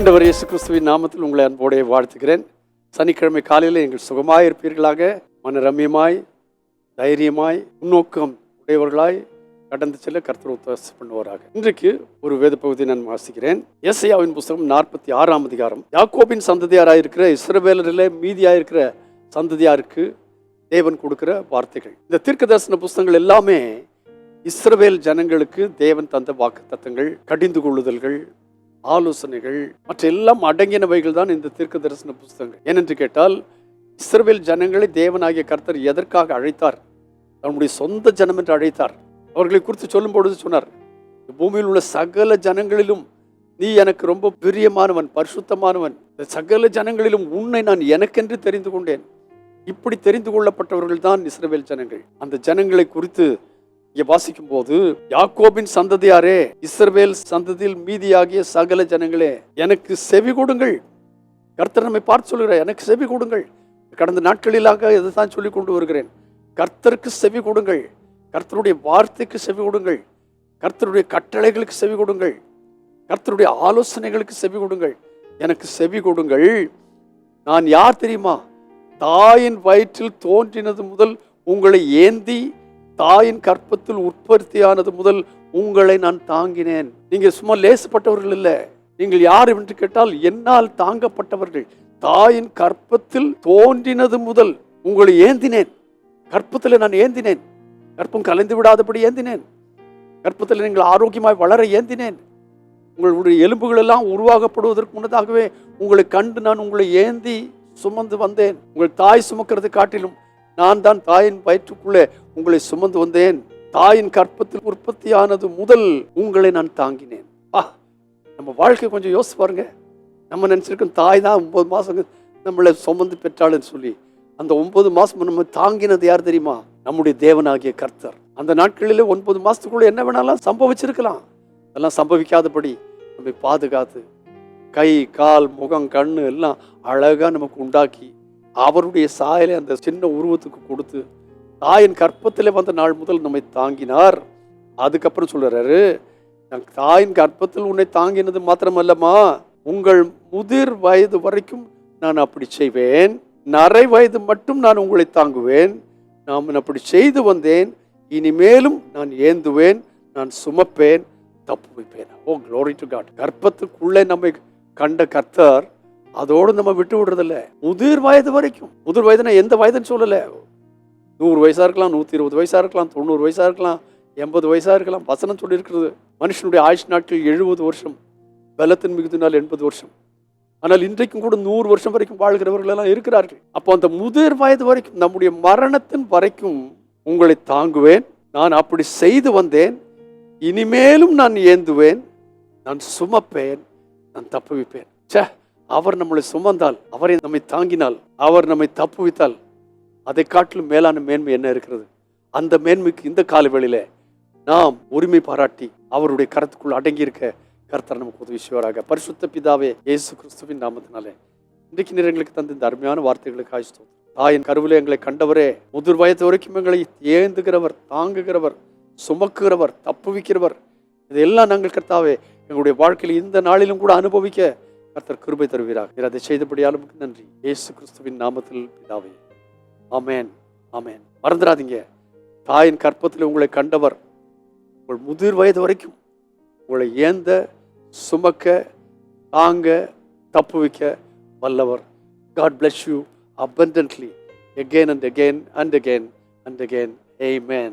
ஆண்டவர் இயேசு கிறிஸ்துவின் நாமத்தில் உங்களை அன்போடைய வாழ்த்துகிறேன். சனிக்கிழமை காலையில் எங்கள் சுகமாய் இருப்பீர்களாக. மன ரம்யமாய் தைரியமாய் முன்னோக்கம் உடையவர்களாய் கடந்து செல்ல கர்த்தர் உத்தரவு பண்ணுவாராக. இன்றைக்கு ஒரு வேத பகுதியை நான் வாசிக்கிறேன். எஸ்ஐயாவின் புஸ்தகம் நாற்பத்தி ஆறாம் அதிகாரம். யாக்கோபின் சந்ததியாராக இருக்கிற இஸ்ரவேலரில் மீதியாக இருக்கிற சந்ததியாருக்கு தேவன் கொடுக்கிற வார்த்தைகள். இந்த தீர்க்க தரிசன புஸ்தகங்கள் எல்லாமே இஸ்ரவேல் ஜனங்களுக்கு தேவன் தந்த வாக்கு தத்தங்கள் கடிந்து கொள்ளுதல்கள் ஆலோசனைகள் மற்ற எல்லாம் அடங்கினவைகள் தான் இந்த தீர்க்க தரிசன புஸ்தகங்கள். ஏனென்று கேட்டால் இஸ்ரவேல் ஜனங்களை தேவனாகிய கர்த்தர் எதற்காக அழைத்தார்? தன்னுடைய சொந்த ஜனம் என்று அழைத்தார். அவர்களை குறித்து சொல்லும் பொழுது சொன்னார் பூமியில் உள்ள சகல ஜனங்களிலும் நீ எனக்கு ரொம்ப பிரியமானவன் பரிசுத்தமானவன். இந்த சகல ஜனங்களிலும் உன்னை நான் எனக்கென்று தெரிந்து கொண்டேன். இப்படி தெரிந்து கொள்ளப்பட்டவர்கள் தான் இஸ்ரவேல் ஜனங்கள். அந்த ஜனங்களை குறித்து இங்கே வாசிக்கும் போது யாக்கோபின் சந்ததியாரே இஸ்ரவேல் சந்ததியில் மீதியாகிய சகல ஜனங்களே எனக்கு செவி கொடுங்கள். கர்த்தர் நம்மை பார்த்து சொல்கிறார் எனக்கு செவி கொடுங்கள். கடந்த நாட்களிலாக இதை தான் சொல்லி கொண்டு வருகிறேன். கர்த்தருக்கு செவி கொடுங்கள். கர்த்தருடைய வார்த்தைக்கு செவி கொடுங்கள். கர்த்தருடைய கட்டளைகளுக்கு செவி கொடுங்கள். கர்த்தருடைய ஆலோசனைகளுக்கு செவி கொடுங்கள். எனக்கு செவி கொடுங்கள். நான் யார் தெரியுமா? தாயின் வயிற்றில் தோன்றினது முதல் உங்களை ஏந்தி தாயின் கற்பத்தில் உற்பத்தியானது முதல் உங்களை நான் தாங்கினேன். நீங்க சும்மா லேசப்பட்டவர்கள் இல்லை. நீங்கள் யார் என்று கேட்டால் என்னால் தாங்கப்பட்டவர்கள். தாயின் கற்பத்தில் தோன்றினது முதல் உங்களை ஏந்தினேன். கற்பத்தில் நான் ஏந்தினேன். கற்பம் கலைந்து விடாதபடி ஏந்தினேன். கற்பத்தில் நீங்கள் ஆரோக்கியமாய் வளர ஏந்தினேன். உங்களுடைய எலும்புகள் எல்லாம் உருவாகப்படுவதற்கு முன்னதாகவே உங்களை கண்டு நான் உங்களை ஏந்தி சுமந்து வந்தேன். உங்கள் தாய் சுமக்கிறது காட்டிலும் நான் தான் தாயின் வயிற்றுக்குள்ளே உங்களை சுமந்து வந்தேன். தாயின் கற்பத்தில் உற்பத்தியானது முதல் உங்களை நான் தாங்கினேன். ஆ நம்ம வாழ்க்கை கொஞ்சம் யோசிச்சு பாருங்க. நம்ம நினச்சிருக்கோம் தாய் தான் ஒன்பது மாதம் நம்மளை சுமந்து பெற்றாளுன்னு சொல்லி அந்த ஒன்பது மாதம் நம்ம தாங்கினது யார் தெரியுமா? நம்முடைய தேவனாகிய கர்த்தர். அந்த நாட்களிலே ஒன்பது மாதத்துக்குள்ளே என்ன வேணாலும் சம்பவிச்சிருக்கலாம். அதெல்லாம் சம்பவிக்காதபடி நம்மை பாதுகாத்து கை கால் முகம் கண்ணு எல்லாம் அழகாக நமக்கு உண்டாக்கி அவருடைய சாயலை அந்த சின்ன உருவத்துக்கு கொடுத்து தாயின் கற்பத்தில் வந்த நாள் முதல் நம்மை தாங்கினார். அதுக்கப்புறம் சொல்கிறாரு நான் தாயின் கற்பத்தில் உன்னை தாங்கினது மாத்திரமல்லம்மா. உங்கள் முதிர் வயது வரைக்கும் நான் அப்படி செய்வேன். நரை வயது மட்டும் நான் உங்களை தாங்குவேன். நான் அப்படி செய்து வந்தேன். இனிமேலும் நான் ஏந்துவேன். நான் சுமப்பேன். தப்பு வைப்பேன். ஓ க்ளோரி டு காட் கர்ப்பத்துக்குள்ளே நம்மை கண்ட கர்த்தர் அதோடு நம்ம விட்டு விடுறதில்ல. முதிர் வயது வரைக்கும். முதிர் வயதுனா எந்த வயதுன்னு சொல்லலை. நூறு வயசாக இருக்கலாம் நூற்றி இருபது வயசாக இருக்கலாம் தொண்ணூறு வயசாக இருக்கலாம் எண்பது வயசாக இருக்கலாம். வசனம் சொல்லியிருக்கிறது மனுஷனுடைய ஆயுஷ் நாட்கள் எழுபது வருஷம் பலத்தின் மிகுதினால் எண்பது வருஷம். ஆனால் இன்றைக்கும் கூட நூறு வருஷம் வரைக்கும் வாழ்கிறவர்கள் எல்லாம் இருக்கிறார்கள். அப்போ அந்த முதிர் வயது வரைக்கும் நம்முடைய மரணத்தின் வரைக்கும் உங்களை தாங்குவேன் நான் அப்படி செய்து வந்தேன் இனிமேலும் நான் ஏந்துவேன் நான் சுமப்பேன் நான் தப்புவிப்பேன். ச்சே அவர் நம்மளை சுமந்தால் அவரை நம்மை தாங்கினால் அவர் நம்மை தப்புவித்தால் அதை காட்டிலும் மேலான மேன்மை என்ன இருக்கிறது? அந்த மேன்மைக்கு இந்த காலவெளியில நாம் உரிமை பாராட்டி அவருடைய கரத்துக்குள் அடங்கி இருக்க கர்த்தர் நமக்கு உதவி செய்வாராக. பரிசுத்த பிதாவே இயேசு கிறிஸ்துவின் நாமத்தினாலே. இன்றைக்கு நேரங்களுக்கு தந்த இந்த அருமையான வார்த்தைகளுக்கு ஆயிஷ்டம் தாயின் கருவில் எங்களை கண்டவரே முதிர் வயது வரைக்கும் எங்களை ஏந்துகிறவர் தாங்குகிறவர் சுமக்குகிறவர் தப்புவிக்கிறவர் இதெல்லாம் நாங்கள் கர்த்தாவே எங்களுடைய வாழ்க்கையில் இந்த நாளிலும் கூட அனுபவிக்க கர்த்தர் கிருபை தருவீராக. அதை செய்தபடியாலும் நன்றி. இயேசு கிறிஸ்துவின் நாமத்தில் பிதாவே. ஆமேன் ஆமேன். மறந்துடாதீங்க. தாயின் கற்பத்தில் உங்களை கண்டவர் உங்கள் முதிர் வயது வரைக்கும் உங்களை ஏந்த சுமக்க தாங்க தப்புவிக்க வல்லவர். God bless you abundantly again and again and again and again. Amen.